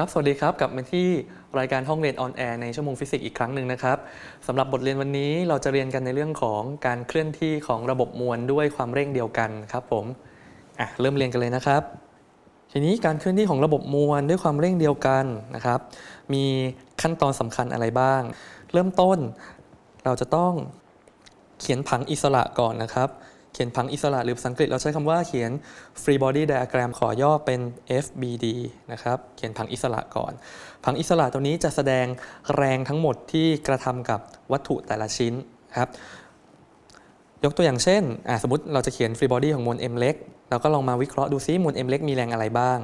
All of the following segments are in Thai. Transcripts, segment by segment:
ครับ สวัสดีครับ กลับมาที่รายการห้องเรียนออนแอร์ในชั่วโมงฟิสิกส์อีกครั้งหนึ่งนะครับสำหรับบทเรียนวันนี้เราจะเรียนกันในเรื่องของการเคลื่อนที่ของระบบมวลด้วยความเร่งเดียวกันครับผมอะเริ่มเรียนกันเลยนะครับ ทีนี้การเคลื่อนที่ของระบบมวลด้วยความเร่งเดียวกันนะครับ มีขั้นตอนสำคัญอะไรบ้าง เริ่มต้นเราจะต้องเขียนผังอิสระก่อนนะครับ ขียนผังอิสระหรือภาษาอังกฤษเราใช้คำว่าเขียน free body diagram ขอย่อเป็น FBD นะครับเขียนผังอิสระก่อน ผังอิสระตัวนี้จะแสดงแรงทั้งหมดที่กระทำกับวัตถุแต่ละชิ้นครับยกตัวอย่างเช่น สมมติเราจะเขียน free body ของมวล m เล็กเราก็ลองมาวิเคราะห์ดูซิมวล m เล็กมีแรงอะไรบ้าง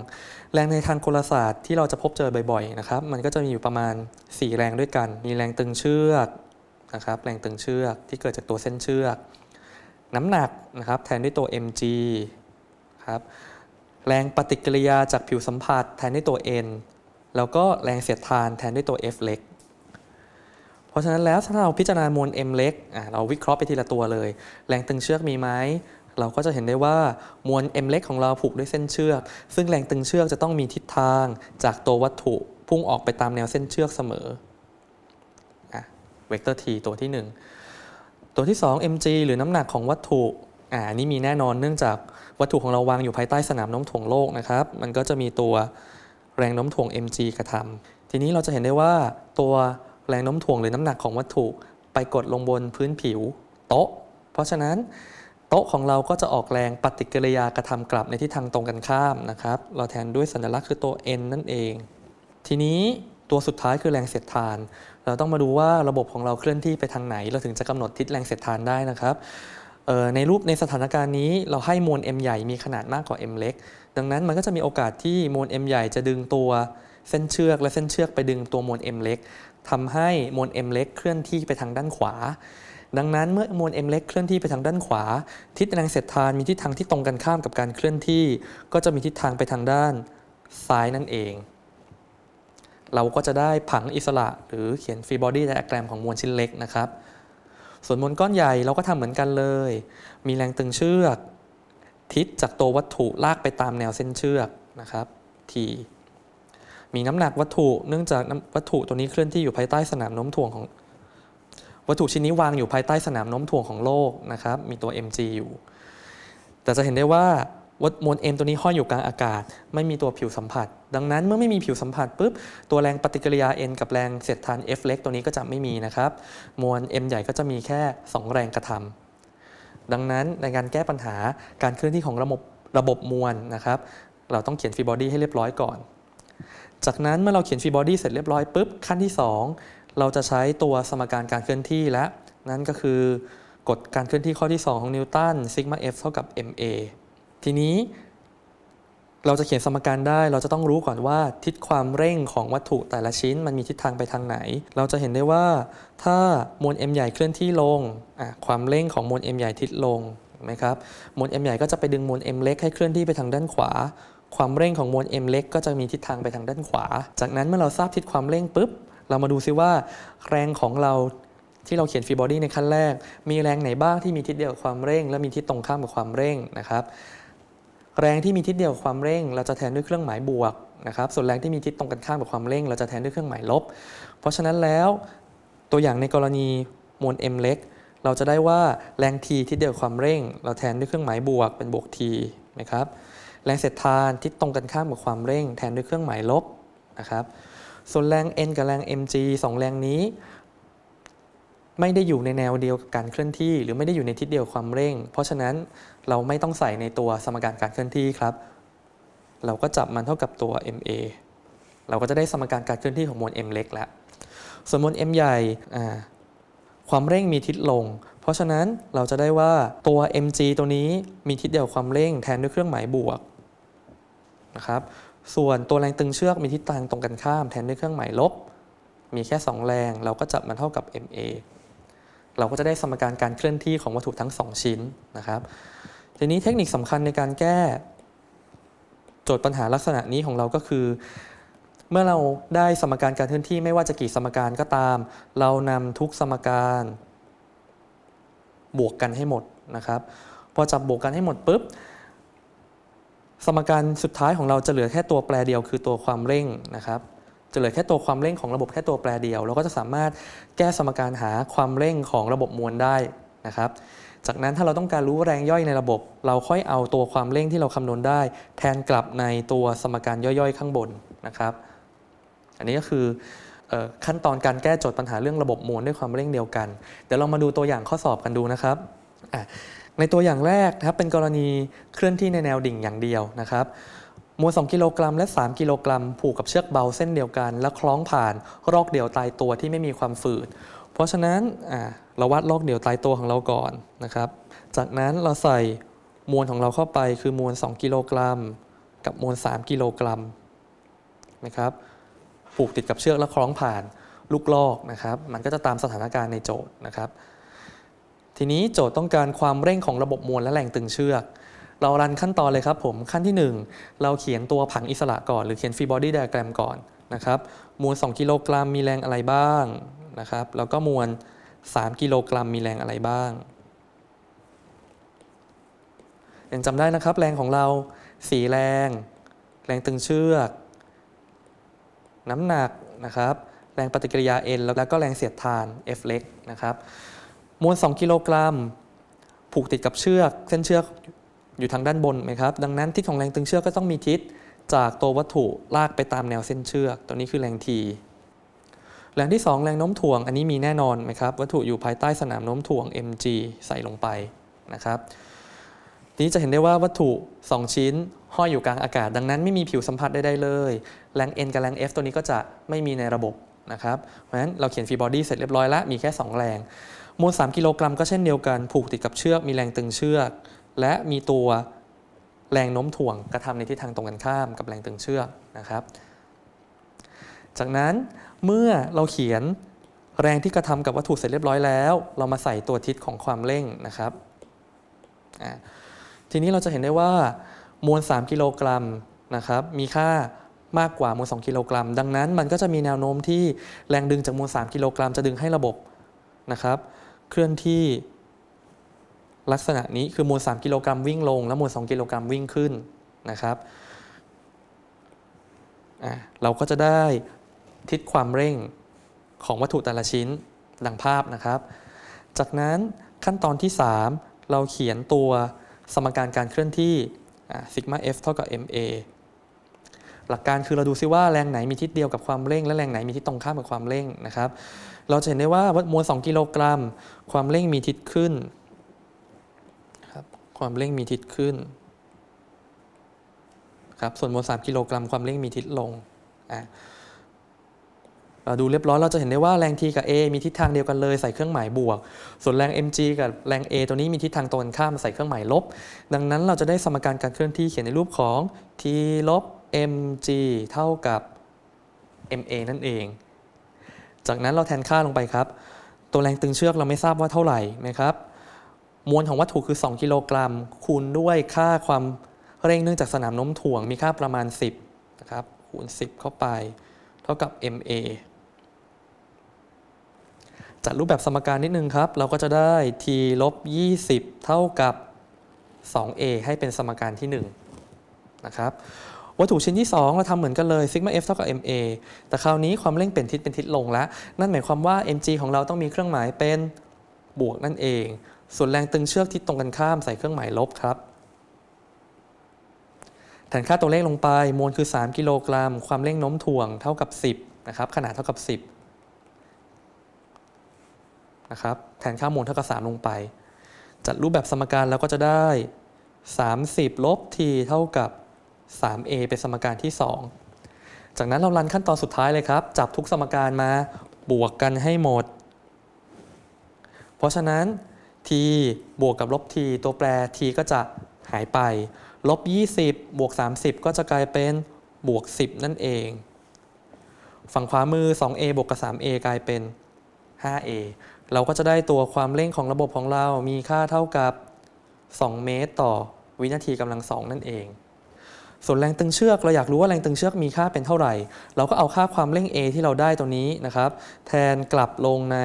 แรงในทางกลศาสตร์ที่เราจะพบเจอบ่อยๆนะครับมันก็จะมีอยู่ประมาณ 4 แรงด้วยกัน มีแรงตึงเชือกนะครับแรงตึงเชือกที่เกิดจากตัวเส้นเชือก น้ำหนักนะครับแทนด้วยตัว mg ครับแรงปฏิกิริยาจากผิวสัมผัสแทนด้วยตัว n แล้วก็แรงเสียดทานแทนด้วยตัว f เล็ก เพราะฉะนั้นแล้วถ้าเราพิจารณามวล m เล็กเราวิเคราะห์ไปทีละตัวเลย แรงตึงเชือกมีไหมเราก็จะเห็นได้ว่ามวล m เล็กของเราผูกด้วยเส้นเชือก ซึ่งแรงตึงเชือกจะต้องมีทิศทางจากตัววัตถุพุ่งออกไปตามแนวเส้นเชือกเสมอเวกเตอร์ t ตัวที่หนึ่ง ตัวที่ 2 mg หรือน้ำหนักของวัตถุอ่านี้มีแน่นอนเนื่องจากวัตถุของเราวางอยู่ภายใต้สนามโน้มถ่วงโลกนะครับ มันก็จะมีตัวแรงโน้มถ่วง mg กระทำทีนี้เราจะเห็นได้ว่าตัวแรงโน้มถ่วงหรือน้ำหนักของวัตถุไปกดลงบนพื้นผิวโต๊ะ เพราะฉะนั้นโต๊ะของเราก็จะออกแรงปฏิกิริยากระทำกลับในทิศทางตรงกันข้ามนะครับ เราแทนด้วยสัญลักษณ์คือตัว n นั่นเอง ทีนี้ตัวสุดท้ายคือแรงเสียดทาน เราต้องมาดูว่าระบบของเราเคลื่อนที่ไปทางไหน เราถึงจะกำหนดทิศแรงเสียดทานได้นะครับในรูปในสถานการณ์นี้เราให้มวล m ใหญ่มีขนาดมากกว่า m เล็ก ดังนั้นมันก็จะมีโอกาสที่มวล m ใหญ่จะดึงตัวเส้นเชือกและเส้นเชือกไปดึงตัวมวล m เล็กทำให้มวล m เล็กเคลื่อนที่ไปทางด้านขวา ดังนั้นเมื่อมวล m เล็กเคลื่อนที่ไปทางด้านขวา ทิศแรงเสียดทานมีทิศทางที่ตรงกันข้ามกับการเคลื่อนที่ ก็จะมีทิศทางไปทางด้านซ้ายนั่นเอง เราก็จะได้ผังอิสระ หรือเขียนฟรีบอดี้ไดอะแกรมของมวลชิ้นเล็กนะครับ ส่วนมวลก้อนใหญ่เราก็ทำเหมือนกันเลย มีแรงตึงเชือก ทิศจากตัววัตถุลากไปตามแนวเส้นเชือกนะครับ T มีน้ำหนักวัตถุเนื่องจากวัตถุตัวนี้เคลื่อนที่อยู่ภายใต้สนามโน้มถ่วงของ วัตถุชิ้นนี้วางอยู่ภายใต้สนามโน้มถ่วงของโลกนะครับ มีตัว mg อยู่ แต่จะเห็นได้ว่าวัตมวล m ตัวนี้ห้อยอยู่กลางอากาศ ไม่มีตัวผิวสัมผัส ดังนั้นเมื่อไม่มีผิวสัมผัสปุ๊บตัวแรงปฏิกิริยา n กับแรงเสียดทาน f เล็กตัวนี้ก็จะไม่มีนะครับ มวล m ใหญ่ก็จะมีแค่ 2 แรงกระทำดังนั้นในการแก้ปัญหาการเคลื่อนที่ของระบบระบบมวลนะครับ เราต้องเขียนฟรีบอดี้ให้เรียบร้อยก่อน จากนั้นเมื่อเราเขียนฟรีบอดี้เสร็จเรียบร้อยปุ๊บขั้นที่ 2 เราจะใช้ตัวสมการการเคลื่อนที่และ นั่นก็คือกฎการเคลื่อนที่ข้อที่ 2 ของนิวตันซิกมา f เท่ากับ ma ทีนี้ เราจะเขียนสมการได้ เราจะต้องรู้ก่อนว่าทิศความเร่งของวัตถุแต่ละชิ้นมันมีทิศทางไปทางไหน เราจะเห็นได้ว่าถ้ามวล m ใหญ่เคลื่อนที่ลง ความเร่งของมวล m ใหญ่ทิศลงนไหมครับมวล m ใหญ่ก็จะไปดึงมวล m เล็กให้เคลื่อนที่ไปทางด้านขวา ความเร่งของมวล m เล็กก็จะมีทิศทางไปทางด้านขวา จากนั้นเมื่อเราทราบทิศความเร่งปุ๊บ เรามาดูซิว่า แรงของเราที่เราเขียนฟรีบอดี้ในขั้นแรก มีแรงไหนบ้างที่มีทิศเดียวกับความเร่ง และมีทิศตรงข้ามกับความเร่งนะครับ แรงที่มีทิศเดียวกับความเร่ง เราจะแทนด้วยเครื่องหมายบวกนะครับ ส่วนแรงที่มีทิศตรงกันข้ามกับความเร่ง เราจะแทนด้วยเครื่องหมายลบ เพราะฉะนั้นแล้วตัวอย่างในกรณีมวล m เล็ก เราจะได้ว่าแรง t ทิศเดียวกับความเร่ง เราแทนด้วยเครื่องหมายบวกเป็นบวก t นะครับแรงเสียดทานทิศตรงกันข้ามกับความเร่ง แทนด้วยเครื่องหมายลบนะครับส่วนแรง n กับแรง mg สองแรงนี้ ไม่ได้อยู่ในแนวเดียวกับการเคลื่อนที่ หรือไม่ได้อยู่ในทิศเดียวความเร่ง เพราะฉะนั้นเราไม่ต้องใส่ในตัวสมการการเคลื่อนที่ครับ เราก็จับมันเท่ากับตัว ma เราก็จะได้สมการการเคลื่อนที่ของมวล m เล็กแล้วส่วนมวล m ใหญ่ความเร่งมีทิศลง เพราะฉะนั้นเราจะได้ว่าตัว mg ตัวนี้มีทิศเดียวความเร่งแทนด้วยเครื่องหมายบวกนะครับส่วนตัวแรงตึงเชือกมีทิศทางตรงกันข้ามแทนด้วยเครื่องหมายลบ มีแค่ 2 แรง เราก็จับมันเท่ากับ ma เราก็จะได้สมการการเคลื่อนที่ของวัตถุทั้ง 2 ชิ้นนะครับ ทีนี้เทคนิคสำคัญในการแก้ โจทย์ปัญหาลักษณะนี้ของเราก็คือ เมื่อเราได้สมการการเคลื่อนที่ไม่ว่าจะกี่สมการก็ตาม เรานำทุกสมการ บวกกันให้หมดนะครับ พอจับบวกกันให้หมดปุ๊บสมการสุดท้ายของเราจะเหลือแค่ตัวแปรเดียวคือตัวความเร่งนะครับ จะเหลือแค่ตัวความเร่งของระบบแค่ตัวแปรเดียว เราก็จะสามารถแก้สมการหาความเร่งของระบบมวลได้นะครับ จากนั้นถ้าเราต้องการรู้แรงย่อยในระบบ เราค่อยเอาตัวความเร่งที่เราคำนวณได้ แทนกลับในตัวสมการย่อยๆ ข้างบนนะครับ อันนี้ก็คืออขั้นตอนการแก้โจทย์ปัญหาเรื่องระบบมวลด้วยความเร่งเดียวกัน เดี๋ยวเรามาดูตัวอย่างข้อสอบกันดูนะครับในตัวอย่างแรกนะครับเป็นกรณีเคลื่อนที่ในแนวดิ่งอย่างเดียวนะครับ มวล 2 กิโลกรัมและ 3 กิโลกรัม ผูกกับเชือกเบาเส้นเดียวกัน และคล้องผ่านรอกเดี่ยวตายตัวที่ไม่มีความฝืด เพราะฉะนั้นเราวัดรอกเดี่ยวตายตัวของเราก่อนนะครับ จากนั้นเราใส่มวลของเราเข้าไปคือมวล 2 กิโลกรัม กับมวล 3 กิโลกรัมนะครับ ผูกติดกับเชือกและคล้องผ่านลูกลอกนะครับ มันก็จะตามสถานการณ์ในโจทย์นะครับ ทีนี้โจทย์ต้องการความเร่งของระบบมวลและแรงตึงเชือก เรารันขั้นตอนเลยครับผมขั้นที่ 1 เราเขียนตัวผังอิสระก่อน หรือเขียนฟรีบอดี้ไดอะแกรมก่อนนะครับมวล 2 กิโลกรัมมีแรงอะไรบ้างนะครับแล้วก็มวล 3 กิโลกรัมมีแรงอะไรบ้างยังจำได้นะครับ แรงของเราสีแรง แรงตึงเชือก น้ำหนักนะครับแรงปฏิกิริยา N แล้วก็แรงเสียดทาน F เล็กนะครับมวล 2 กิโลกรัม ผูกติดกับเชือก เส้นเชือก อยู่ทางด้านบนไหมครับ ดังนั้นทิศของแรงตึงเชือกก็ต้องมีทิศจากตัววัตถุลากไปตามแนวเส้นเชือก ตัวนี้คือแรง T แรงที่ 2 แรงโน้มถ่วง อันนี้มีแน่นอนไหมครับ วัตถุอยู่ภายใต้สนามโน้มถ่วง mg ใส่ลงไปนะครับทีนี้จะเห็นได้ว่าวัตถุ 2 ชิ้นห้อยอยู่กลางอากาศ ดังนั้นไม่มีผิวสัมผัสใดๆเลย แรง n กับแรง f ตัวนี้ก็จะไม่มีในระบบนะครับ เพราะฉะนั้นเราเขียนฟรีบอดี้เสร็จเรียบร้อยแล้ว มีแค่ 2 แรงมวล3กิโลกรัมก็เช่นเดียวกัน ผูกติดกับเชือก มีแรงตึงเชือก และมีตัวแรงโน้มถ่วงกระทำในทิศทางตรงกันข้ามกับแรงตึงเชือกนะครับ จากนั้นเมื่อเราเขียนแรงที่กระทำกับวัตถุเสร็จเรียบร้อยแล้ว เรามาใส่ตัวทิศของความเร่งนะครับ ทีนี้เราจะเห็นได้ว่ามวล 3 กิโลกรัมนะครับ มีค่ามากกว่ามวล 2 กิโลกรัม ดังนั้นมันก็จะมีแนวโน้มที่แรงดึงจากมวล 3 กิโลกรัมจะดึงให้ระบบนะครับ เคลื่อนที่ ลักษณะนี้คือมวล 3 กิโลกรัมวิ่งลง และมวล 2 กิโลกรัมวิ่งขึ้นนะครับเราก็จะได้ทิศความเร่งของวัตถุแต่ละชิ้นดังภาพนะครับ จากนั้นขั้นตอนที่ 3 เราเขียนตัวสมการการเคลื่อนที่ซิกมา f เท่ากับ ma หลักการคือเราดูซิว่าแรงไหนมีทิศเดียวกับความเร่ง และแรงไหนมีทิศตรงข้ามกับความเร่งนะครับ เราจะเห็นได้ว่ามวล 2 กิโลกรัม ความเร่งมีทิศขึ้น ความเร่งมีทิศขึ้นครับส่วนมวล3กิโลกรัมความเร่งมีทิศลงอะเราดูเรียบร้อยเราจะเห็นได้ว่าแรง T กับ A มีทิศทางเดียวกันเลยใส่เครื่องหมายบวก ส่วนแรง mg กับแรง A ตัวนี้มีทิศทางตรงกันข้ามใส่เครื่องหมายลบ ดังนั้นเราจะได้สมการการเคลื่อนที่เขียนในรูปของ T ลบ mg เท่ากับ ma นั่นเอง จากนั้นเราแทนค่าลงไปครับ ตัวแรงตึงเชือกเราไม่ทราบว่าเท่าไหร่นะครับ มวลของวัตถุคือ 2 กิโลกรัม คูณด้วยค่าความเร่งเนื่องจากสนามโน้มถ่วงมีค่าประมาณ 10นะครับคูณ 10 เข้าไป เท่ากับ ma จัดรูปแบบสมการนิดนึงครับ เราก็จะได้ t ลบ 20 เท่ากับ 2a ให้เป็นสมการที่1นะครับวัตถุชิ้นที่ 2 เราทำเหมือนกันเลยซิกมา f เท่ากับ ma แต่คราวนี้ความเร่งเปลี่ยนทิศเป็นทิศลงแล้ว นั่นหมายความว่า mg ของเราต้องมีเครื่องหมายเป็นบวกนั่นเอง ส่วนแรงตึงเชือกทิศตรงกันข้ามใส่เครื่องหมายลบครับแทนค่าตัวเลขลงไปมวลคือ 3 กิโลกรัม ความเร่งโน้มถ่วงเท่ากับ 10นะครับขนาดเท่ากับ 10นะครับแทนค่ามวลเท่ากับ 3 ลงไป จัดรูปแบบสมการแล้วก็จะได้ 30 ลบ t เท่ากับ 3a เป็นสมการที่ 2 จากนั้นเรารันขั้นตอนสุดท้ายเลยครับ จับทุกสมการมาบวกกันให้หมด เพราะฉะนั้น t บวกกับลบ t ตัวแปร t ก็จะหายไป ลบ 20 บวก 30 ก็จะกลายเป็นบวก 10 นั่นเอง ฝั่งขวามือ 2a บวกกับ 3a กลายเป็น 5a เราก็จะได้ตัวความเร่งของระบบของเรามีค่าเท่ากับ 2 เมตรต่อวินาทีกำลัง 2 นั่นเอง ส่วนแรงตึงเชือกเราอยากรู้ว่าแรงตึงเชือกมีค่าเป็นเท่าไหร่ เราก็เอาค่าความเร่ง A ที่เราได้ตัวนี้นะครับ แทนกลับลงใน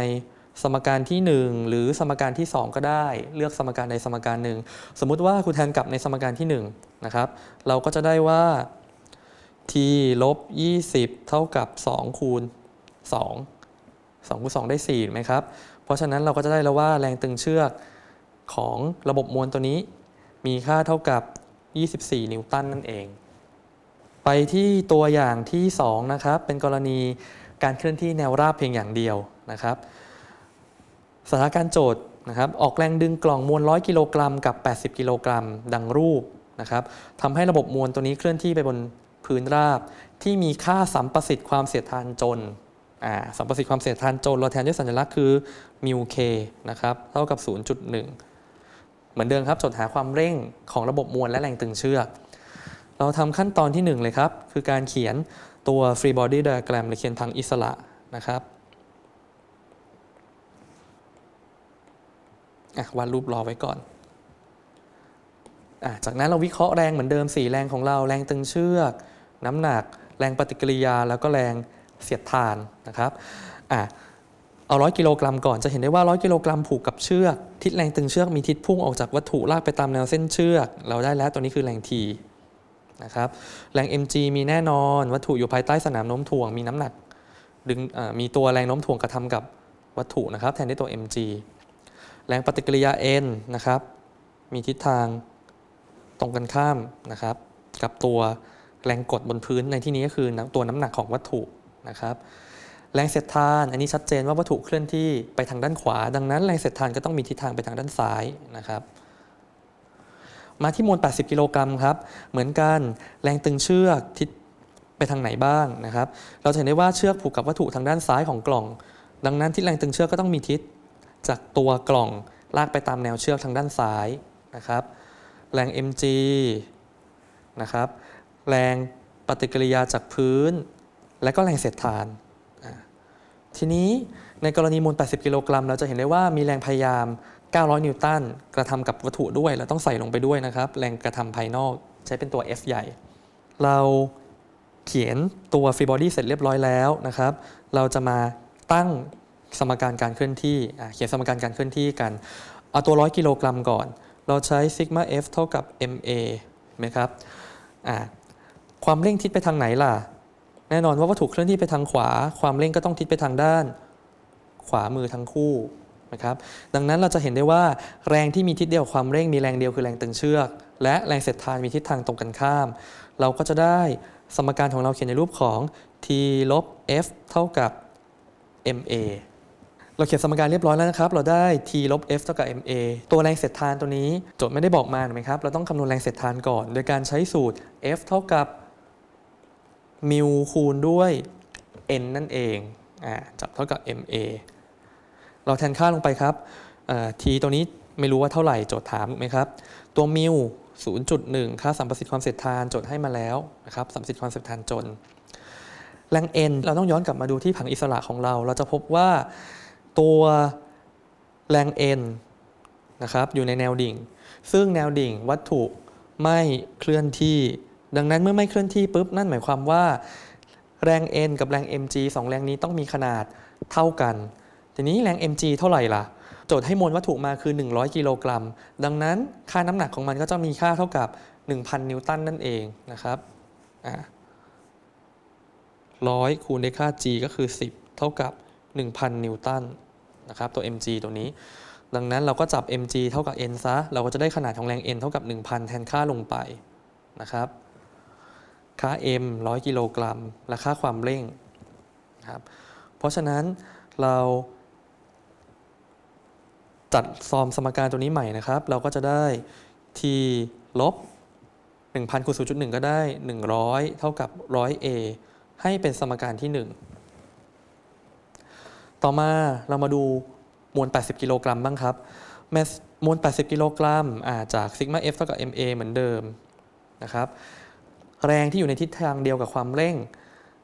สมการที่ 1 หรือสมการที่ 2 ก็ได้ เลือกสมการใดสมการหนึ่ง สมมุติว่าครูแทนกลับในสมการที่1นะครับเราก็จะได้ว่า t ลบ 20 เท่ากับ 2 คูณ 2 2คูณ2ได้4ไหมครับ เพราะฉะนั้นเราก็จะได้แล้วว่าแรงตึงเชือกของระบบมวลตัวนี้ มีค่าเท่ากับ 24 นิวตันนั่นเอง ไปที่ตัวอย่างที่ 2 นะครับ เป็นกรณีการเคลื่อนที่แนวราบเพียงอย่างเดียวนะครับ สถานการณ์โจทย์นะครับออกแรงดึงกล่องมวล 100 กิโลกรัมกับ 80 กิโลกรัม ดังรูปนะครับทำให้ระบบมวลตัวนี้เคลื่อนที่ไปบนพื้นราบ ที่มีค่าสัมประสิทธิ์ความเสียดทานจนสัมประสิทธิ์ความเสียดทานจน เราแทนด้วยสัญลักษณ์คือมิวเคนะครับเท่ากับ 0.1 เหมือนเดิมครับจดหาความเร่งของระบบมวลและแรงตึงเชือก เราทำขั้นตอนที่ 1 เลยครับ คือการเขียนตัว free body diagram หรือเขียนทางอิสระนะครับอะ วาดรูปรอไว้ก่อนอจากนั้นเราวิเคราะห์แรงเหมือนเดิม 4 แรงของเรา แรงตึงเชือก น้ำหนัก แรงปฏิกิริยา แล้วก็แรงเสียดทานนะครับอเอา100กิโลกรัมก่อนจะเห็นได้ว่า100กิโลกรัมผูกกับเชือก ทิศแรงตึงเชือกมีทิศพุ่งออกจากวัตถุลากไปตามแนวเส้นเชือก เราได้แล้วตัวนี้คือแรง T นะครับแรง mg มีแน่นอน วัตถุอยู่ภายใต้สนามโน้มถ่วงมีน้ำหนักดึงมีตัวแรงโน้มถ่วงกระทำกับวัตถุนะครับ แทนด้วยตัว mg แรงปฏิกิริยา n นะครับ มีทิศทางตรงกันข้ามนะครับ กับตัวแรงกดบนพื้นในที่นี้ก็คือตัวน้ำหนักของวัตถุนะครับ แรงเสียดทานอันนี้ชัดเจนว่าวัตถุเคลื่อนที่ไปทางด้านขวา ดังนั้นแรงเสียดทานก็ต้องมีทิศทางไปทางด้านซ้ายนะครับมาที่มวล 80 กิโลกรัมครับ เหมือนกันแรงตึงเชือกทิศไปทางไหนบ้างนะครับ เราจะเห็นได้ว่าเชือกผูกกับวัตถุทางด้านซ้ายของกล่อง ดังนั้นที่แรงตึงเชือกก็ต้องมีทิศ จากตัวกล่องลากไปตามแนวเชือกทางด้านซ้ายนะครับ แรง mg นะครับ แรงปฏิกิริยาจากพื้น และก็แรงเสียดทาน ทีนี้ในกรณีมวล 80 กิโลกรัม เราจะเห็นได้ว่ามีแรงพยายาม 900 นิวตัน กระทำกับวัตถุด้วย เราต้องใส่ลงไปด้วยนะครับ แรงกระทำภายนอกใช้เป็นตัว F ใหญ่ เราเขียนตัวฟรีบอดี้เสร็จเรียบร้อยแล้วนะครับ เราจะมาตั้ง สมการการเคลื่อนที่เขียนสมการการเคลื่อนที่กัน เอาตัว 100 กิโลกรัมก่อน เราใช้ซิกมา F เท่ากับ ma เห็นไหมครับความเร่งทิศไปทางไหนล่ะ แน่นอนว่าวัตถุเคลื่อนที่ไปทางขวา ความเร่งก็ต้องทิศไปทางด้าน ขวามือทั้งคู่นะครับ ดังนั้นเราจะเห็นได้ว่าแรงที่มีทิศเดียวความเร่งมีแรงเดียวคือแรงตึงเชือก และแรงเสียดทานมีทิศทางตรงกันข้าม เราก็จะได้สมการของเราเขียนในรูปของ t ลบ f เท่ากับ ma เราเขียนสมการเรียบร้อยแล้วนะครับ เราได้ t ลบ f เท่ากับ ma ตัวแรงเสียดทานตัวนี้โจทย์ไม่ได้บอกมาถูกไหมครับ เราต้องคำนวณแรงเสียดทานก่อน โดยการใช้สูตร f เท่ากับมิวคูณด้วย n นั่นเองอ่าจับเท่ากับ ma เราแทนค่าลงไปครับ t ตัวนี้ไม่รู้ว่าเท่าไหร่โจทย์ถามถูกไหมครับ ตัวมิว0.1 ค่าสัมประสิทธิ์ความเสียดทานโจทย์ให้มาแล้วนะครับสัมประสิทธิ์ความเสียดทานจนแรง n เราต้องย้อนกลับมาดูที่ผังอิสระของเรา เราจะพบว่า ตัวแรง n นนะครับอยู่ในแนวดิ่ง ซึ่งแนวดิ่งวัตถุไม่เคลื่อนที่ ดังนั้นเมื่อไม่เคลื่อนที่ปุ๊บนั่นหมายความว่า แรง n กับแรง mg สองแรงนี้ต้องมีขนาดเท่ากัน ทีนี้แรง mg เท่าไหร่ล่ะ โจทย์ให้มวลวัตถุมาคือ 100 กิโลกรัม ดังนั้นค่าน้ำหนักของมันก็จะมีค่าเท่ากับ 1,000 นิวตันนั่นเองนะครับร้อยคูณด้วยค่า g ก็คือ 10 เท่ากับ 1,000 นิวตัน นะครับตัว mg ตัวนี้ ดังนั้นเราก็จับ mg เท่ากับ n ซะ เราก็จะได้ขนาดของแรง n เท่ากับ 1,000 แทนค่าลงไปนะครับ ค่า m 100 กิโลกรัม และค่าความเร่งนะครับเพราะฉะนั้นเราจัดฟอมสมการตัวนี้ใหม่นะครับ เราก็จะได้ t ลบ1,000คูณ0.1 ก็ได้ 100 เท่ากับ 100a ให้เป็นสมการที่ 1 ต่อมาเรามาดูมวล 80 กิโลกรัมบ้างครับแมสมวล 80 กิโลกรัมาจากซิกมา f เท่ากับ ma เหมือนเดิมนะครับ แรงที่อยู่ในทิศทางเดียวกับความเร่ง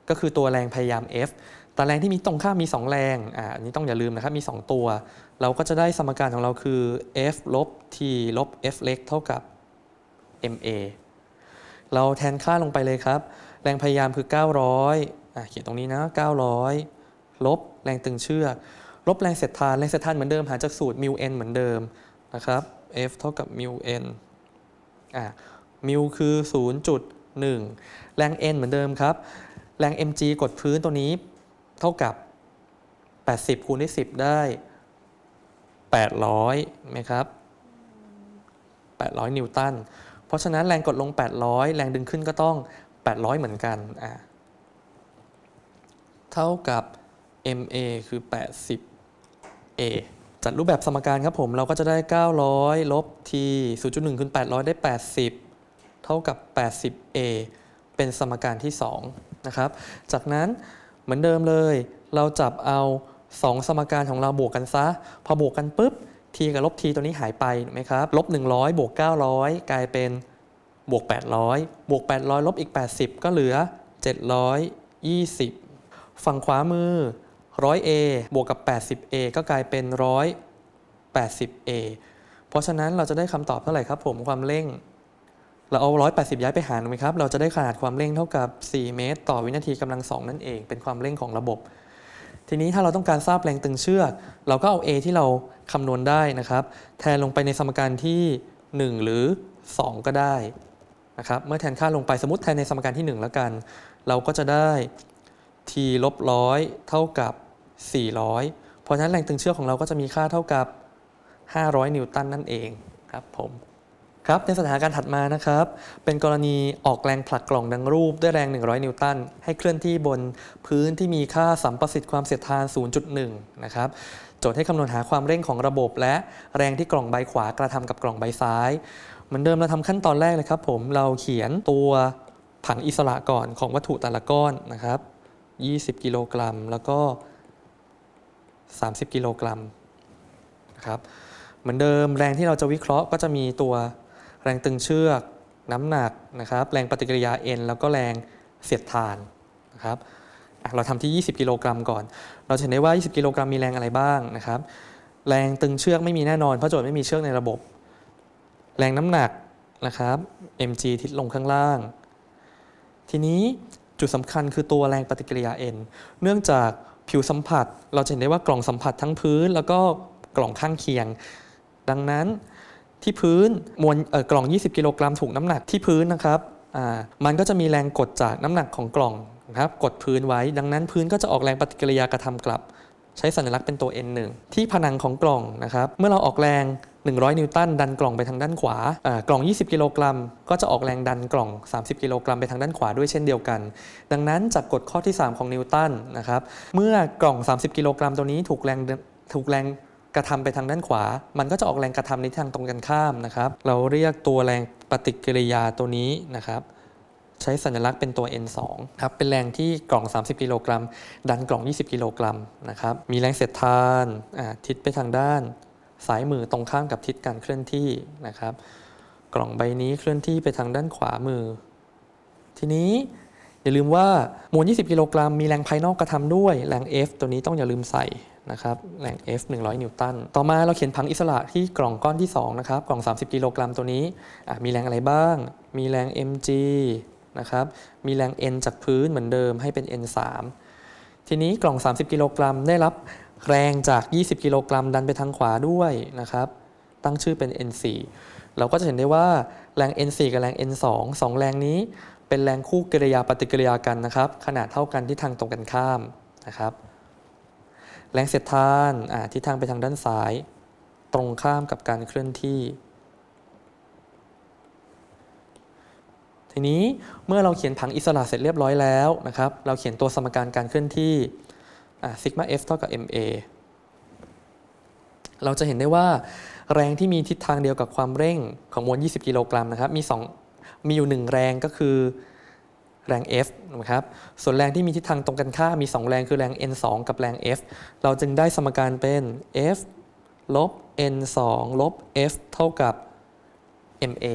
ก็คือตัวแรงพยายาม F แต่แรงที่มีตรงข้ามมี 2 แรงอ่าอันนี้ต้องอย่าลืมนะครับ มี 2 ตัว เราก็จะได้สมการของเราคือ F ลบ T ลบ F เล็กเท่ากับ MA เราแทนค่าลงไปเลยครับ แรงพยายามคือ 900อ่าเขียนตรงนี้นะ 900 ลบแรงตึงเชือก ลบแรงเสียดทาน แรงเสียดทานเหมือนเดิม หาจากสูตรมิว n เหมือนเดิมนะครับ F เท่ากับมิว n อะมิวคือ 0.1 แรง n เหมือนเดิมครับ แรง mg กดพื้นตัวนี้เท่ากับ 80 คูณด้วย10 ได้ 800ไหมครับ 800 นิวตัน เพราะฉะนั้นแรงกดลง 800 แรงดึงขึ้นก็ต้อง 800 เหมือนกันอะเท่ากับ MA คือ 80A จัดรูปแบบสมการครับผม เราก็จะได้ 900 ลบ T 0.1คูณ800 ได้ 80 เท่ากับ 80A เป็นสมการที่ 2 นะครับ จากนั้นเหมือนเดิมเลย เราจับเอา 2 สมการของเราบวกกันซะ พอบวกกันปุ๊บ t กับลบ t ตัวนี้หายไปถูกไหมครับ ลบ 100 บวก 900 กลายเป็นบวก 800 บวก 800 ลบอีก 80 ก็เหลือ 720 ฝั่งขวามือ 100a บวกกับ 80a ก็กลายเป็น 180a เพราะฉะนั้นเราจะได้คำตอบเท่าไหร่ครับผมความเร่ง เราเอา 180 ย้ายไปหารไหมครับ เราจะได้ขนาดความเร่งเท่ากับ 4 เมตร ต่อวินาทีกำลังสองนั่นเอง เป็นความเร่งของระบบ ทีนี้ถ้าเราต้องการทราบแรงตึงเชือก เราก็เอา A ที่เราคำนวณได้นะครับ แทนลงไปในสมการที่ 1 หรือ 2 ก็ได้นะครับ เมื่อแทนค่าลงไปสมมติแทนในสมการที่ 1 แล้วกัน เราก็จะได้ t ลบร้อยเท่ากับ 400 เพราะฉะนั้นแรงตึงเชือกของเราก็จะมีค่าเท่ากับ 500 นิวตันนั่นเองครับผมครับในสถานการณ์ถัดมานะครับ เป็นกรณีออกแรงผลักกล่องดังรูปด้วยแรง 100 นิวตัน ให้เคลื่อนที่บนพื้นที่มีค่าสัมประสิทธิ์ความเสียดทาน 0.1 นะครับ โจทย์ให้คำนวณหาความเร่งของระบบ และแรงที่กล่องใบขวากระทำกับกล่องใบซ้ายเหมือนเดิมเราทำขั้นตอนแรกเลยครับ ผมเราเขียนตัวผังอิสระก่อนของวัตถุแต่ละก้อนนะครับ 20 กิโลกรัม แล้วก็ 30 กิโลกรัมนะครับเหมือนเดิมแรงที่เราจะวิเคราะห์ก็จะมีตัวแรงตึงเชือกน้ำหนักนะครับแรงปฏิกิริยา N แล้วก็แรงเสียดทานนะครับเราทำที่ 20 กิโลกรัมก่อน เราจะเห็นได้ว่า 20 กิโลกรัมมีแรงอะไรบ้างนะครับ แรงตึงเชือกไม่มีแน่นอนเพราะโจทย์ไม่มีเชือกในระบบ แรงน้ำหนักนะครับ mg ทิศลงข้างล่าง ทีนี้จุดสำคัญคือตัวแรงปฏิกิริยา N เนื่องจาก ผิวสัมผัส เราจะเห็นได้ว่ากล่องสัมผัสทั้งพื้น แล้วก็กล่องข้างเคียง ดังนั้นที่พื้นมวลเอ่อกล่อง 20 กิโลกรัมถูกน้ำหนักที่พื้นนะครับมันก็จะมีแรงกดจากน้ำหนักของกล่องนะครับกดพื้นไว้ ดังนั้นพื้นก็จะออกแรงปฏิกิริยากระทำกลับ ใช้สัญลักษณ์เป็นตัว N1 ที่ผนังของกล่องนะครับเมื่อเราออกแรง 100 นิวตันดันกล่องไปทางด้านขวากล่อง 20 กิโลกรัม ก็จะออกแรงดันกล่อง 30 กิโลกรัมไปทางด้านขวาด้วยเช่นเดียวกัน ดังนั้นจากกฎข้อที่ 3 ของนิวตันนะครับเมื่อกล่อง 30 กิโลกรัมตัวนี้ถูกแรงถูกแรงกระทำไปทางด้านขวา มันก็จะออกแรงกระทำในทางตรงกันข้ามนะครับ เราเรียกตัวแรงปฏิกิริยาตัวนี้นะครับ ใช้สัญลักษณ์เป็นตัว N2 ครับ เป็นแรงที่กล่อง 30 กิโลกรัม ดันกล่อง 20 กิโลกรัมนะครับ มีแรงเสียดทานทิศไปทางด้านซ้ายมือตรงข้ามกับทิศการเคลื่อนที่นะครับ กล่องใบนี้เคลื่อนที่ไปทางด้านขวามือ ทีนี้อย่าลืมว่ามวล 20 กิโลกรัม มีแรงภายนอกกระทำด้วย แรง F ตัวนี้ต้องอย่าลืมใส่นะครับ แรง F 100 นิวตัน ต่อมาเราเขียนผังอิสระที่กล่องก้อนที่2นะครับ กล่อง 30 กิโลกรัมตัวนี้ มีแรงอะไรบ้าง มีแรง mg นะครับ มีแรง N จากพื้นเหมือนเดิมให้เป็น N3 ทีนี้กล่อง 30 กิโลกรัมได้รับแรงจาก 20 กิโลกรัมดันไปทางขวาด้วยนะครับ ตั้งชื่อเป็น N4 เราก็จะเห็นได้ว่าแรง N4 กับแรง N2 สองแรงนี้เป็นแรงคู่กิริยาปฏิกิริยากันนะครับ ขนาดเท่ากันที่ทางตรงกันข้ามนะครับ แรงเสียดทานทิศทางไปทางด้านซ้าย ตรงข้ามกับการเคลื่อนที่ ทีนี้เมื่อเราเขียนผังอิสระเสร็จเรียบร้อยแล้วนะครับ เราเขียนตัวสมการการเคลื่อนที่ซิกมา f เท่ากับ ma เราจะเห็นได้ว่าแรงที่มีทิศทางเดียวกับความเร่งของมวล 20 กิโลกรัมนะครับ มี 2 มีอยู่ 1 แรงก็คือแรง F นะครับ ส่วนแรงที่มีทิศทางตรงกันข้ามมี 2 แรงคือแรง N2 กับแรง F เราจึงได้สมการเป็น F ลบ N2 ลบ F เท่ากับ ma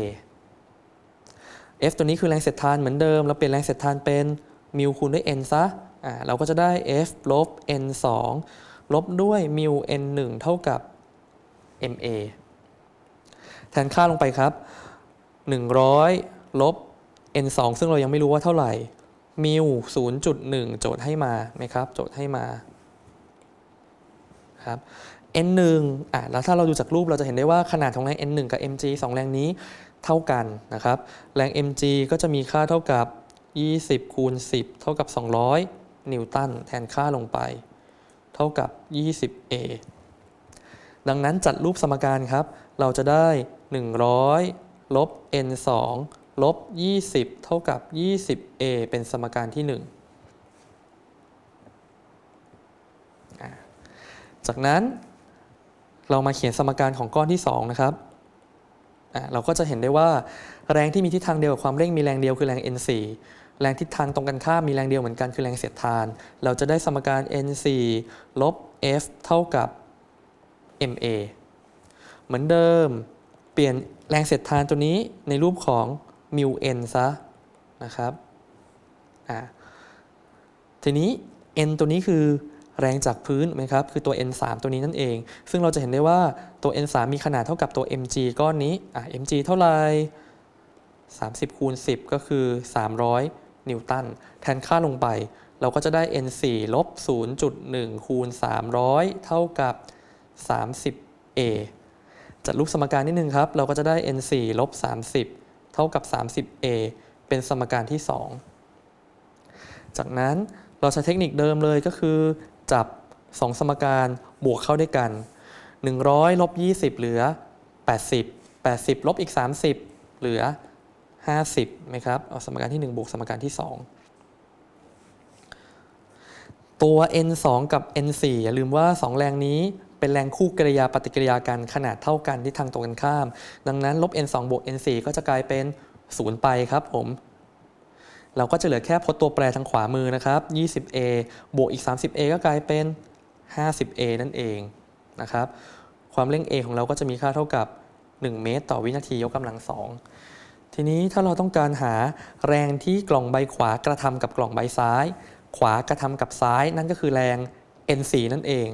F ตัวนี้คือแรงเสียดทานเหมือนเดิม เราเปลี่ยนแรงเสียดทานเป็นมิวคูณด้วย n ซะอ่าเราก็จะได้ F ลบ n 2ลบด้วยมิว n 1เท่ากับ ma แทนค่าลงไปครับ 100 ลบ n 2ซึ่งเรายังไม่รู้ว่าเท่าไหร่มิว0.1 โจทย์ให้มาไหมครับ โจทย์ให้มาครับ n1 อะแล้วถ้าเราดูจากรูปเราจะเห็นได้ว่าขนาดของแรง n1 กับ mg สองแรงนี้ เท่ากันนะครับ แรง mg ก็จะมีค่าเท่ากับ 20 คูณ 10 เท่ากับ 200 นิวตันแทนค่าลงไป เท่ากับ 20a ดังนั้นจัดรูปสมการครับ เราจะได้ 100 ลบ n 2ลบ 20 เท่ากับ 20a เป็นสมการที่ 1จากนั้นเรามาเขียนสมการของก้อนที่ 2 นะครับ เราก็จะเห็นได้ว่าแรงที่มีทิศทางเดียวกับความเร่งมีแรงเดียวคือแรง n4 แรงทิศทางตรงกันข้ามมีแรงเดียวเหมือนกันคือแรงเสียดทาน เราจะได้สมการ n4 ลบ f เท่ากับ ma เหมือนเดิม เปลี่ยนแรงเสียดทานตัวนี้ในรูปของ mu n ซะนะครับทีนี้ n ตัวนี้คือ แรงจากพื้นไหมครับคือตัว n 3ตัวนี้นั่นเอง ซึ่งเราจะเห็นได้ว่าตัว n 3มีขนาดเท่ากับตัว mg ก้อนนี้อะ mg เท่าไหร่30คูณ10 ก็คือ 300 นิวตัน แทนค่าลงไป เราก็จะได้ n 4ลบ0.1 คูณ 300 เท่ากับ 30a จัดรูปสมการนิดนึงครับ เราก็จะได้ n 4ลบ30 เท่ากับ 30a เป็นสมการที่ 2 จากนั้นเราใช้เทคนิคเดิมเลยก็คือ จับ 2 สมการบวกเข้าด้วยกัน 100ลบ20 เหลือ 80 80ลบอีก 30 เหลือ 50ไหมครับเอาสมการที่ 1 บวกสมการที่ 2 ตัว n 2 กับ n 4อย่าลืมว่า 2 แรงนี้เป็นแรงคู่กริยาปฏิกิริยากันขนาดเท่ากันที่ทางตรงกันข้าม ดังนั้นลบ n 2บวก n 4ก็จะกลายเป็น 0 ไปครับผม เราก็จะเหลือแค่พจน์ตัวแปรทางขวามือนะครับ 20a บวกอีก 30a ก็กลายเป็น 50a นั่นเองนะครับ ความเร่ง a ของเราก็จะมีค่าเท่ากับ 1 เมตร ต่อวินาทียกกำลังสองทีนี้ถ้าเราต้องการหาแรงที่กล่องใบขวากระทำกับกล่องใบซ้าย ขวากระทำกับซ้ายนั่นก็คือแรง n4 นั่นเอง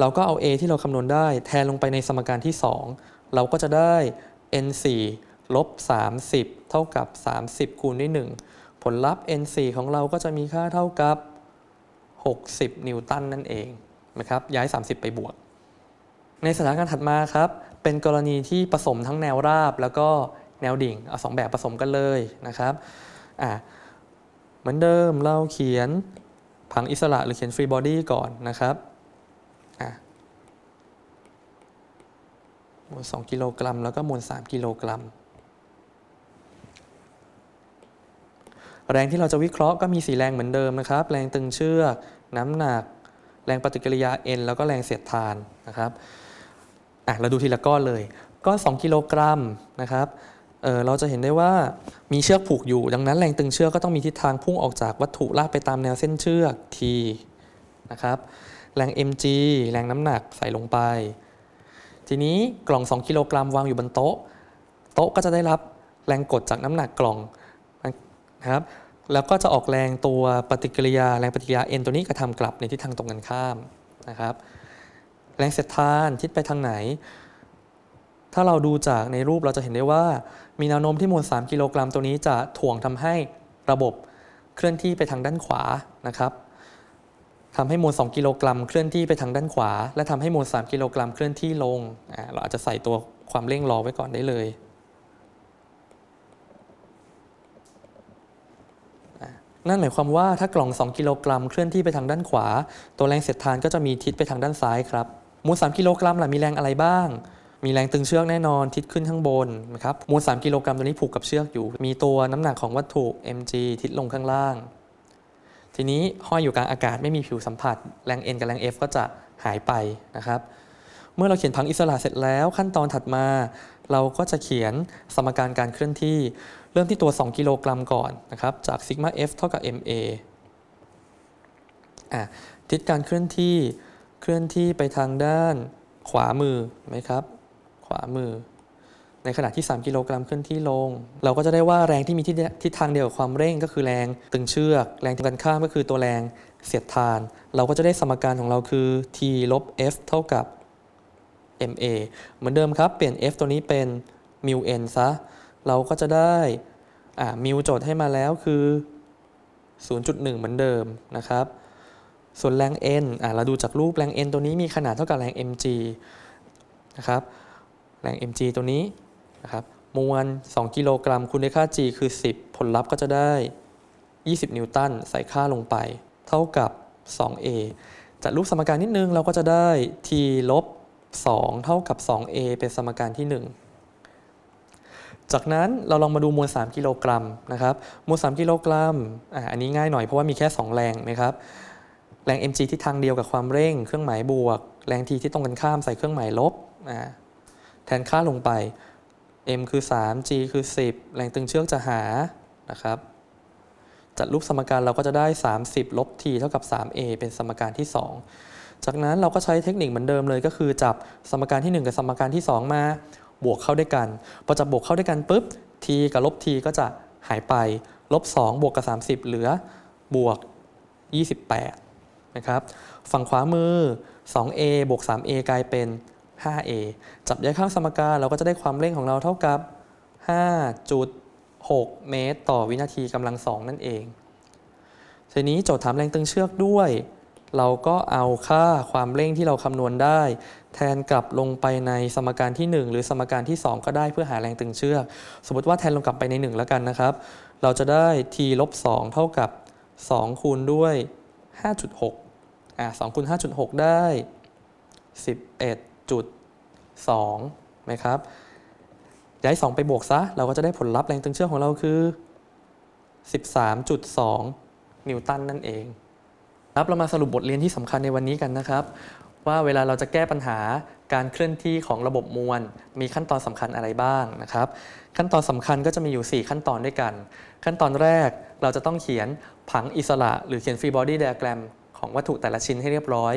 เราก็เอา a ที่เราคำนวณได้แทนลงไปในสมการที่ 2 เราก็จะได้ n4 ลบ 30 เท่ากับ 30 คูณด้วย 1 ลลัพธ์ n4 ของเราก็จะมีค่าเท่ากับ 60 นิวตันนั่นเองนะครับย้าย 30 ไปบวก ในสถานการณ์ถัดมาครับ เป็นกรณีที่ผสมทั้งแนวราบแล้วก็แนวดิ่งเอาสองแบบผสมกันเลยนะครับอะเหมือนเดิมเราเขียนผังอิสระหรือเขียนฟรีบอดี้ก่อนนะครับอะมวล2กิโลกรัมแล้วก็มวล3กิโลกรัม แรงที่เราจะวิเคราะห์ก็มี 4 แรงเหมือนเดิมนะครับ แรงตึงเชือกน้ำหนัก แรงปฏิกิริยา N แล้วก็แรงเสียดทานนะครับอะเราดูทีละก้อนเลยก้อน2กิโลกรัมนะครับเออเราจะเห็นได้ว่ามีเชือกผูกอยู่ ดังนั้นแรงตึงเชือกก็ต้องมีทิศทางพุ่งออกจากวัตถุลากไปตามแนวเส้นเชือก T นะครับแรง mg แรงน้ำหนักใส่ลงไป ทีนี้กล่อง 2 กิโลกรัมวางอยู่บนโต๊ะ โต๊ะก็จะได้รับแรงกดจากน้ำหนักกล่อง นะครับแล้วก็จะออกแรงตัวปฏิกิริยาแรงปฏิกิริยา n ตัวนี้กระทำกลับในทิศทางตรงกันข้ามนะครับ แรงเสียดทานทิศไปทางไหน ถ้าเราดูจากในรูปเราจะเห็นได้ว่า มีแนวโน้มที่มวล 3 กิโลกรัมตัวนี้จะถ่วงทำให้ระบบเคลื่อนที่ไปทางด้านขวานะครับทำให้มวล 2 กิโลกรัมเคลื่อนที่ไปทางด้านขวา และทำให้มวล 3 กิโลกรัมเคลื่อนที่ลง เราอาจจะใส่ตัวความเร่งรอไว้ก่อนได้เลย นั่นหมายความว่าถ้ากล่อง 2 กิโลกรัมเคลื่อนที่ไปทางด้านขวา ตัวแรงเสียดทานก็จะมีทิศไปทางด้านซ้ายครับมูล3กิโลกรัมล่ะมีแรงอะไรบ้าง มีแรงตึงเชือกแน่นอนทิศขึ้นข้างบนนะครับมูล3กิโลกรัมตัวนี้ผูกกับเชือกอยู่ มีตัวน้ำหนักของวัตถุ mg ทิศลงข้างล่าง ทีนี้ห้อยอยู่กลางอากาศไม่มีผิวสัมผัส แรง n กับแรง f ก็จะหายไปนะครับเมื่อเราเขียนผังอิสระเสร็จแล้วขั้นตอนถัดมา เราก็จะเขียนสมการการเคลื่อนที่ เริ่มที่ตัว 2 กิโลกรัมก่อนนะครับจากซิกมา f เท่ากับ ma อะทิศการเคลื่อนที่เคลื่อนที่ไปทางด้านขวามือไหมครับ ขวามือ ในขณะที่ 3 กิโลกรัมเคลื่อนที่ลง เราก็จะได้ว่าแรงที่มีทิศทิศทางเดียวกับความเร่งก็คือแรงตึงเชือก แรงตรงกันข้ามก็คือตัวแรงเสียดทาน เราก็จะได้สมการของเราคือ t ลบ f เท่ากับ ma เหมือนเดิมครับ เปลี่ยน f ตัวนี้เป็น mu n ซะ เราก็จะได้มิวโจทย์ให้มาแล้วคือ 0.1 เหมือนเดิมนะครับ ส่วนแรง N อะเราดูจากรูปแรง N ตัวนี้มีขนาดเท่ากับแรง mg นะครับ แรง mg ตัวนี้นะครับ มวล 2 กิโลกรัมคูณด้วยค่า g คือ 10 ผลลัพธ์ก็จะได้ 20 นิวตันใส่ค่าลงไป เท่ากับ 2a จัดรูปสมการนิดนึงเราก็จะได้ t ลบ 2 เท่ากับ 2a เป็นสมการที่ 1 จากนั้นเราลองมาดูมวล 3 กิโลกรัมนะครับ มวล 3 กิโลกรัมอะอันนี้ง่ายหน่อยเพราะว่ามีแค่ 2 แรงนะครับ แรง mg ที่ทางเดียวกับความเร่ง เครื่องหมายบวก แรง t ที่ตรงกันข้ามใส่เครื่องหมายลบอ่าแทนค่าลงไป m คือ 3 g คือ 10 แรงตึงเชือกจะหานะครับจัดรูปสมการเราก็จะได้ 30 ลบ t เท่ากับ 3a เป็นสมการที่ 2 จากนั้นเราก็ใช้เทคนิคเหมือนเดิมเลยก็คือจับสมการที่ 1 กับสมการที่ 2 มา บวกเข้าด้วยกัน พอจับวกเข้าด้วยกันปุ๊บ t กับลบ t ก็จะหายไป ลบ 2 บวกกับ 30 เหลือบวก 28 นะครับ ฝั่งขวามือ 2a บวก 3a กลายเป็น 5a จับย้ายข้างสมการเราก็จะได้ความเร่งของเราเท่ากับ 5.6 เมตร ต่อวินาทีกำลังสองนั่นเองทีนี้โจทย์ถามแรงตึงเชือกด้วย เราก็เอาค่าความเร่งที่เราคำนวณได้ แทนกลับลงไปในสมการที่ 1 หรือสมการที่ 2 ก็ได้เพื่อหาแรงตึงเชือก สมมติว่าแทนลงกลับไปใน 1 แล้วกันนะครับ เราจะได้ t ลบ2เท่ากับ 2 คูณด้วย 5.6 อ่า2คูณ5.6 ได้ 11.2นะครับย้าย 2 ไปบวกซะ เราก็จะได้ผลลัพธ์แรงตึงเชือกของเราคือ 13.2 นิวตันนั่นเอง ครับเรามาสรุปบทเรียนที่สำคัญในวันนี้กันนะครับ ว่าเวลาเราจะแก้ปัญหาการเคลื่อนที่ของระบบมวล มีขั้นตอนสำคัญอะไรบ้างนะครับ ขั้นตอนสำคัญก็จะมีอยู่ 4 ขั้นตอนด้วยกัน ขั้นตอนแรกเราจะต้องเขียนผังอิสระ หรือเขียนฟรีบอดี้ไดอะแกรมของวัตถุแต่ละชิ้นให้เรียบร้อย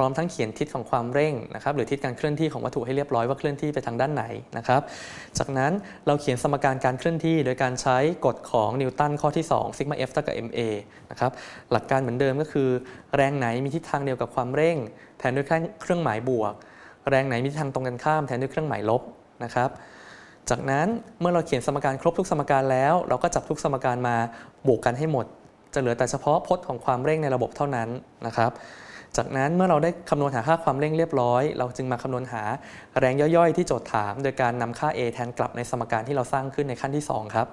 ร้อมทั้งเขียนทิศของความเร่งนะครับหรือทิศการเคลื่อนที่ของวัตถุให้เรียบร้อยว่าเคลื่อนที่ไปทางด้านไหนนะครับจากนั้นเราเขียนสมการการเคลื่อนที่ โดยการใช้กฎของนิวตันข้อที่2ซิกมา f เท่ากับ ma นะครับหลักการเหมือนเดิมก็คือ แรงไหนมีทิศทางเดียวกับความเร่ง แทนด้วยเครื่องหมายบวก แรงไหนมีทิศทางตรงกันข้ามแทนด้วยเครื่องหมายลบนะครับจากนั้นเมื่อเราเขียนสมการครบทุกสมการแล้ว เราก็จับทุกสมการมาบวกกันให้หมด จะเหลือแต่เฉพาะพจน์ของความเร่งในระบบเท่านั้นนะครับ จากนั้นเมื่อเราได้คำนวณหาค่าความเร่งเรียบร้อย เราจึงมาคำนวณหาแรงย่อยๆ ที่โจทย์ถาม โดยการนำค่า a แทนกลับในสมการที่เราสร้างขึ้นในขั้นที่ 2 ครับ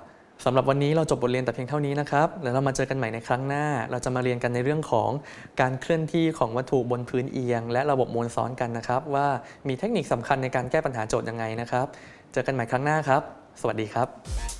สำหรับวันนี้เราจบบทเรียนแต่เพียงเท่านี้นะครับแล้วเรามาเจอกันใหม่ในครั้งหน้า เราจะมาเรียนกันในเรื่องของการเคลื่อนที่ของวัตถุบนพื้นเอียง และระบบมวลซ้อนกันนะครับ ว่ามีเทคนิคสำคัญในการแก้ปัญหาโจทย์ยังไงนะครับ เจอกันใหม่ครั้งหน้าครับ สวัสดีครับ